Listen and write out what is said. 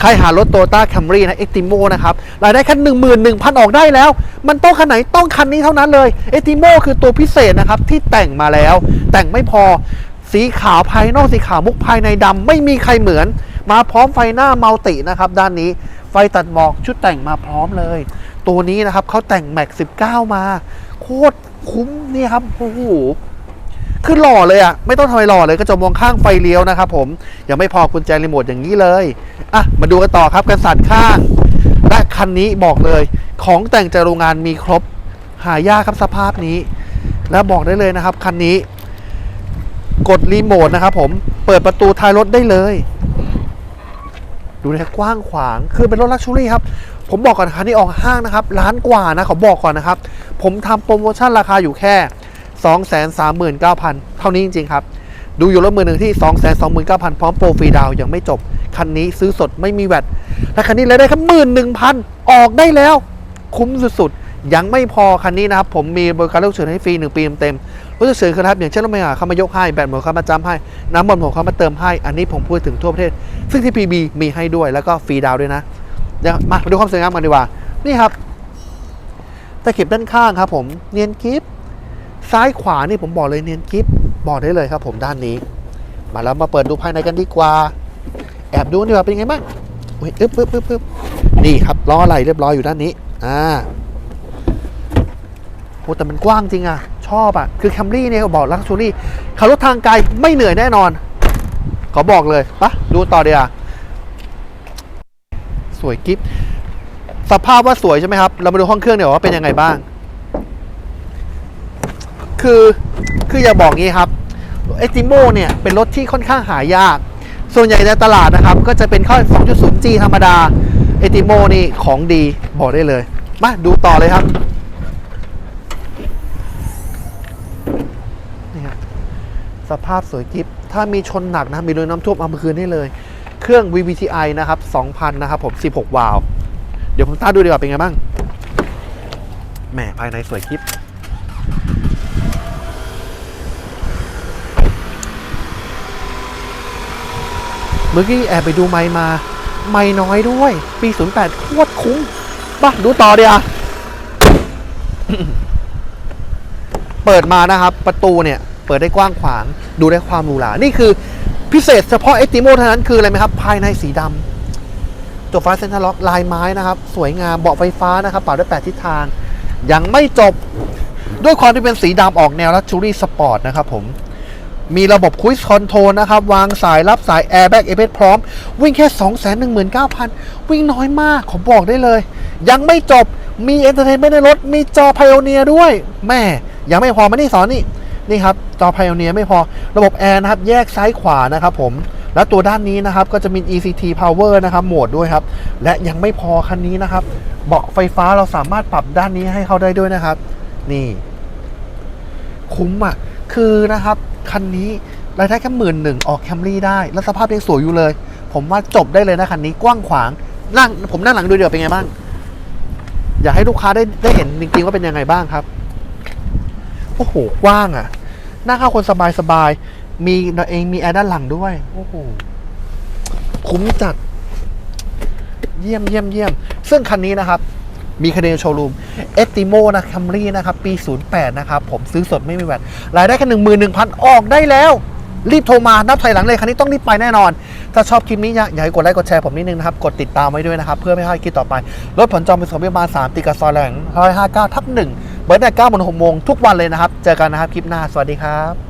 ใครหารถโตต้าแคมรี่นะเอ็กติโมนะครับ รายได้แค่หนึ่งหมื่นหนึ่งพันออกได้แล้ว มันต้องคันไหนต้องคันนี้เท่านั้นเลยเอ็กติโมคือตัวพิเศษนะครับที่แต่งมาแล้ว แต่งไม่พอสีขาวภายนอกสีขาวมุกภายในดำไม่มีใครเหมือน มาพร้อมไฟหน้ามัลตินะครับด้านนี้ไฟตัดหมอกชุดแต่งมาพร้อมเลย ตัวนี้นะครับเขาแต่งแม็ก19 มา โคตรคุ้มนี่ครับโอ้โห คือหล่อเลยอะ่ะไม่ต้องทำอะไรหล่อเลยกระจกมองข้างไฟเลี้ยวนะครับผมยังไม่พอกุญแจรีโมทอย่างนี้เลยอะมาดูกันต่อครับกันสั่นข้าง และคันนี้บอกเลย ของแต่งจากโรงงานมีครบหายากครับสภาพนี้ แล้วบอกได้เลยนะครับคันนี้ กดรีโมทนะครับผมเปิดประตูท้ายรถได้เลย ดูนะกว้างขวางคือเป็นรถลักชัวรี่ครับผมบอกก่อนคันนี้ออกห้างนะครับล้านกว่านะขอบอกก่อนนะครับ ผมทำโปรโมชั่นราคาอยู่แค่ 239,000 เท่านี้จริงๆครับ ดูอยู่รถมือหนึ่งที่ 229,000 พร้อมโปรฟรีดาวยังไม่จบ คันนี้ซื้อสดไม่มีแวดและคันนี้เลยได้แค่หมื่นหนึ่งพันออกได้แล้ว คุ้มสุดๆ ยังไม่พอคันนี้นะครับ ผมมีบริการรถเฉินให้ฟรี 1 ปีเต็มรถเฉินคือครับ อย่างเช่นรถเมล์เขามายกให้ แบตหมดเขามาจ้ำให้ น้ำมันผมเขามาเติมให้ อันนี้ผมพูดถึงทั่วประเทศ ซึ่งที่ PB มีให้ด้วยแล้วก็ฟรีดาวด้วยนะเดี๋ยวมาดูความสวยงามกันดีกว่านี่ครับตะเข็บด้านข้างครับผมเนียนกิฟ ซ้ายขวานี่ผมบอกเลยเนียนกิฟบอกได้เลยครับ ผมด้านนี้ มาแล้วมาเปิดดูภายในกันดีกว่า แอบดูดีกว่าเป็นไงบ้างอุ้ยอึ๊บอึ๊บอึ๊บอึ๊บนี่ครับล้ออะไรเรียบร้อยอยู่ด้านนี้ อ่าโอ้แต่มันกว้างจริงอะชอบอะคือแคมรี่เนี่ยเขาบอกลักชัวรี่ขับรถทางไกลไม่เหนื่อยแน่นอน ขอบอกเลยปะดูต่อเดียวสวยกิฟสภาพว่าสวยใช่ไหมครับ เรามาดูห้องเครื่องเดี๋ยวว่าเป็นยังไงบ้าง คือคืออย่าบอกงี้ครับเอติโมเนี่ยเป็นรถที่ค่อนข้างหายาก ส่วนใหญ่ในตลาดนะครับ ก็จะเป็นข้อ 2.0G ธรรมดาเอติโมนี่ของดีบอกได้เลย มาดูต่อเลยครับนี่ครับสภาพสวยกิฟถ้ามีชนหนักนะมีรอยน้ำท่วมเอามาคืนได้เลย เครื่อง VVTi นะครับ2,000 นะครับผม 16 วาล์วเดี๋ยวผมตาดูดีกว่าเป็นไงบ้างแหมภายในสวยกิฟ เมื่อกี้แอบไปดูไม้มา ไม่น้อยด้วย ปี08โคตรคุ้มป่ะดูต่อเดียวเปิดมานะครับ ประตูเนี่ย เปิดได้กว้างขวาง ดูได้ความหรูหรานี่คือพิเศษเฉพาะเอติโมเท่านั้นคืออะไรไหมครับ ภายในสีดำตัวฟ้าเซนทรัลล็อกลายไม้นะครับ สวยงามเบาะไฟฟ้านะครับเป่าได้แปดทิศทาง ยังไม่จบด้วยความที่เป็นสีดำออกแนวลักชูรี่สปอร์ตนะครับผม มีระบบคุยคอนโทรลนะครับ วางสายรับสายแอร์แบ็กเอเพร้อม วิ่งแค่ 2 1 9 0 0 0 วิ่งน้อยมากขอบอกได้เลย ยังไม่จบมีเอนเตอร์เทนเมนต์ในรถ มีจอพ i o เนียด้วย แม่ยังไม่พอมานี่สอนนี่ นี่ครับ จอพ i o เนียไม่พอระบบแอร์นะครับ แยกซ้ายขวานะครับผมแล้วตัวด้านนี้นะครับ ก็จะมี ECT Power นะครับโหมดด้วยครับ และยังไม่พอคันนี้นะครับ เบาะไฟฟ้าเราสามารถปรับด้านนี้ให้เขาได้ด้วยนะครับ นี่ คุ้มอะ คือนะครับคันนี้รายได้แค่หมื่นหนึ่งออกแคมรี่ได้ แล้วสภาพยังสวยอยู่เลย ผมว่าจบได้เลยนะคันนี้กว้างขวางนั่งผมนั่งหลังดูเดี๋ยวเป็นไงบ้าง อยากให้ลูกค้าได้ได้เห็นจริงๆว่าเป็นยังไงบ้างครับโอ้โหกว้างอะนั่งเข้าคนสบายสบายมีเองมีแอร์ด้านหลังด้วยโอ้โหคุ้มจัด เยี่ยมเยี่ยมเยี่ยม ซึ่งคันนี้นะครับ มีคะแนนโชว์รูมเอติโมนะคัมรี่นะครับ ปี 08 นะครับ ผมซื้อสดไม่มีแวดรายได้แค่หนึ่งหมื่นหนึ่งพันออกได้แล้ว รีบโทรมา นับถอยหลังเลย คันนี้ต้องรีบไปแน่นอน ถ้าชอบคลิปนี้ อยากอยาให้กดไลค์กดแชร์ผมนิดนึงนะครับ กดติดตามไว้ด้วยนะครับ เพื่อไม่ให้คลิปต่อไป รถผ่อนจองเป็นสองประมาณ3ติกับซอยแหลงร้อยห้าเก้าทับหนึ่งเบิร์ดแต่เก้าโมงหกโมงทุกวันเลยนะครับ เจอกันนะครับคลิปหน้า สวัสดีครับ